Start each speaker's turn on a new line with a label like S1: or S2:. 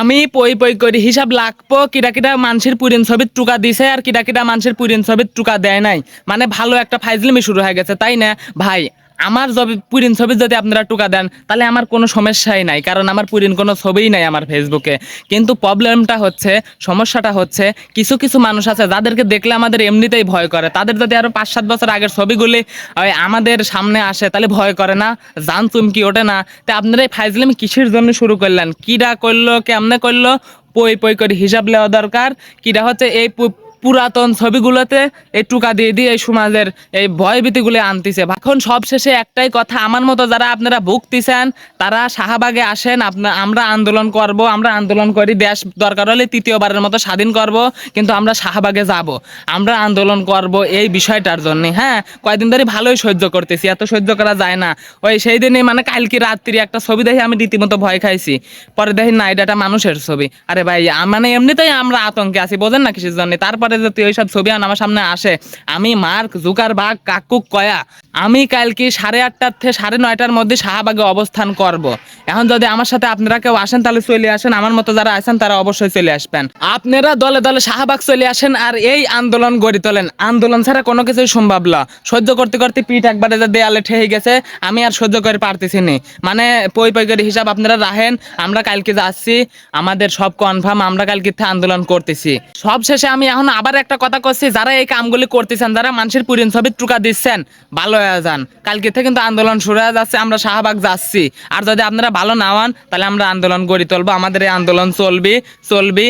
S1: আমি পই পই করি হিসাব লাগবো কিটা কিটা মানুষের পুরিন ছবির টুকা দিছে আর কিটা কিটা মানুষের পুরিন ছবির টুকা দেয় নাই। মানে ভালো একটা ফাইজলিমি শুরু হয়ে গেছে, তাই না? ভাই আমার যদি পুরিন ছবি যদি আপনারা টুকা দেন, তাহলে আমার কোনো সমস্যাই নাই, কারণ আমার পুরিন কোনো ছবিই নাই আমার ফেসবুকে কিন্তু প্রবলেমটা হচ্ছে, সমস্যাটা হচ্ছে, কিছু কিছু মানুষ আছে যাদেরকে দেখলে আমাদের এমনিতেই ভয় করে। তাদের যদি আরও পাঁচ সাত বছর আগের ছবিগুলি আমাদের সামনে আসে, তাহলে ভয় করে না, জান চুমকি ওঠে না। তা আপনারা এই ফাইজলামি কিসের জন্য শুরু করলেন? কিরা করল, কেমনে করল? পই পই করে হিসাব নেওয়া দরকার। কিরা হচ্ছে এই পুরাতন ছবিগুলোতে এই টুকা দিয়ে দিয়ে এই সমাজের এই ভয়ভীতিগুলো আনতেছে। এখন সব শেষে একটাই কথা, আমার মতো যারা আপনারা ভুগতেছেন, তারা শাহবাগে আসেন আপনার আমরা আন্দোলন করব, আমরা আন্দোলন করি, দেশ দরকার হলে তৃতীয়বারের মতো স্বাধীন করব, কিন্তু আমরা শাহবাগে যাব। আমরা আন্দোলন করব এই বিষয়টার জন্য হ্যাঁ? কয়েকদিন ধরে ভালোই সহ্য করতেছি, এত সহ্য করা যায় না। ওই সেই দিনই মানে কালকে রাত্রি একটা ছবি দেখে আমি রীতিমতো ভয় খাইছি। পরে দেখি না এটা মানুষের ছবি। আরে ভাই মানে এমনিতেই আমরা আতঙ্কে আছি, বোঝেন না কিসের জন্য? তারপরে যদি ওইসব ছবি আন, আমার সামনে আসে। আমি মার্ক জুকার বাগ কাকুক কয়া। আমি কালকে সাড়ে আটটার থেকে সাড়ে নয়টার মধ্যে শাহবাগে অবস্থান করব। এখন যদি আমার সাথে আপনারা কেউ আসেন, তাহলে চলে আসেন। আমার মতো যারা আছেন, তারা অবশ্যই চলে আসবেন। আপনারা দলে দলে শাহবাগ চলে আসেন আর এই আন্দোলন গড়ে তোলেন। আন্দোলন ছাড়া কোনো কিছুই সম্ভব না। সহ্য করতে করতে পিঠ একবারে যে দেয়ালে ঠেয়ে গেছে, আমি আর সহ্য করে পারতেছি নি। মানে পই পই করে হিসাব আপনারা রাখেন, আমরা কালকে যাচ্ছি, আমাদের সব কনফার্ম আমরা কালকে আন্দোলন করতেছি। সব শেষে আমি এখন আবার একটা কথা করছি যারা এই কামগুলি করতেছেন, যারা মানুষের পুরিন ছবি টুকা দিচ্ছেন, ভালো হয়ে যান। কালকে থেকে কিন্তু আন্দোলন শুরু হয়ে যাচ্ছে, আমরা শাহবাগ যাচ্ছি। আর যদি আপনারা ভালো না হন, তাহলে আমরা আন্দোলন গড়ি তুলবো। আমাদের এই আন্দোলন চলবে চলবে।